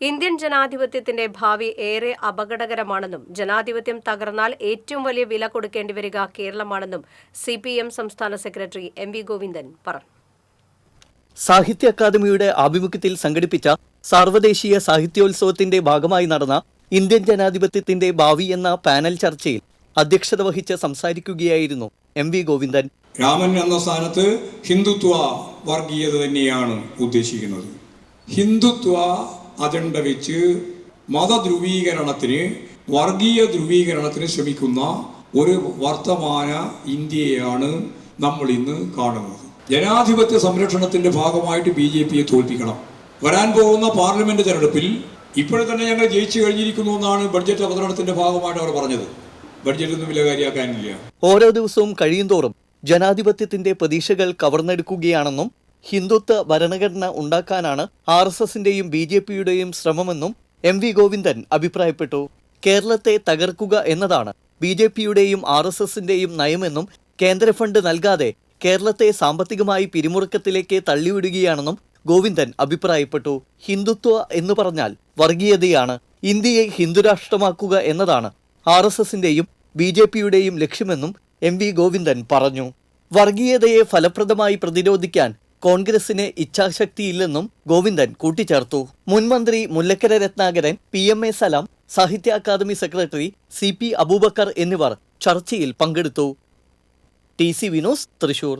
Indian ജനാധിപത്യത്തിന്റെ ഭാവി ഏറെ അപകടകരമാണെന്നും ജനാധിപത്യം തകർന്നാൽ ഏറ്റവും വലിയ വില കൊടുക്കേണ്ടി വരിക കേരളമാണെന്നും സി സംസ്ഥാന സെക്രട്ടറി എം വി ഗോവിന്ദൻ പറഞ്ഞു. സാഹിത്യ അക്കാദമിയുടെ ആഭിമുഖ്യത്തിൽ സംഘടിപ്പിച്ച സാർവദേശീയ സാഹിത്യോത്സവത്തിന്റെ ഭാഗമായി നടന്ന ഇന്ത്യൻ ജനാധിപത്യത്തിന്റെ ഭാവി എന്ന പാനൽ ചർച്ചയിൽ അധ്യക്ഷത വഹിച്ച് സംസാരിക്കുകയായിരുന്നു എം വി ഗോവിന്ദൻ. രാമൻ എന്ന സ്ഥാനത്ത് ഹിന്ദുത്വ വർഗീയത തന്നെയാണ് ഉദ്ദേശിക്കുന്നത്. ഹിന്ദുത്വ അജണ്ട വെച്ച് മതധ്രുവീകരണത്തിന് വർഗീയ ധ്രുവീകരണത്തിന് ശ്രമിക്കുന്ന ഒരു വർത്തമാന ഇന്ത്യയാണ് നമ്മൾ ഇന്ന് കാണുന്നത്. ജനാധിപത്യ സംരക്ഷണത്തിന്റെ ഭാഗമായിട്ട് ബി ജെ പിയെ തോൽപ്പിക്കണം. വരാൻ പോകുന്ന പാർലമെന്റ് തെരഞ്ഞെടുപ്പിൽ ഇപ്പോഴും തന്നെ ഞങ്ങൾ ജയിച്ചു കഴിഞ്ഞിരിക്കുന്നു എന്നാണ് ബഡ്ജറ്റ് അവതരണത്തിന്റെ ഭാഗമായിട്ട് അവർ പറഞ്ഞത്. ബഡ്ജറ്റൊന്നും ഒന്നും കാര്യമാക്കാനില്ല ഓരോ ദിവസവും കഴിയുന്തോറും ജനാധിപത്യത്തിന്റെ പ്രതീക്ഷകൾ കവർന്നെടുക്കുകയാണെന്നും ഹിന്ദുത്വ ഭരണഘടന ഉണ്ടാക്കാനാണ് ആർ എസ് എസിന്റെയും ബി ജെ പിയുടെയും ശ്രമമെന്നും എം വി ഗോവിന്ദൻ അഭിപ്രായപ്പെട്ടു. കേരളത്തെ തകർക്കുക എന്നതാണ് ബി ജെ പിയുടെയും ആർ എസ് എസിന്റെയും നയമെന്നും കേന്ദ്ര ഫണ്ട് നൽകാതെ കേരളത്തെ സാമ്പത്തികമായി പിരിമുറുക്കത്തിലേക്ക് തള്ളിവിടുകയാണെന്നും ഗോവിന്ദൻ അഭിപ്രായപ്പെട്ടു. ഹിന്ദുത്വ എന്ന് പറഞ്ഞാൽ വർഗീയതയാണ്. ഇന്ത്യയെ ഹിന്ദുരാഷ്ട്രമാക്കുക എന്നതാണ് ആർ എസ് എസിന്റെയും ബി ജെ പിയുടെയും ലക്ഷ്യമെന്നും എം വി ഗോവിന്ദൻ പറഞ്ഞു. വർഗീയതയെ ഫലപ്രദമായി പ്രതിരോധിക്കാൻ കോൺഗ്രസിന് ഇച്ഛാശക്തിയില്ലെന്നും ഗോവിന്ദൻ കൂട്ടിച്ചേർത്തു. മുൻമന്ത്രി Mullakkara Ratnakaran P M A Salam Sahitya Akademi secretary C P Abubakar എന്നിവർ ചർച്ചയിൽ പങ്കെടുത്തു. T C Vinos Thrissur.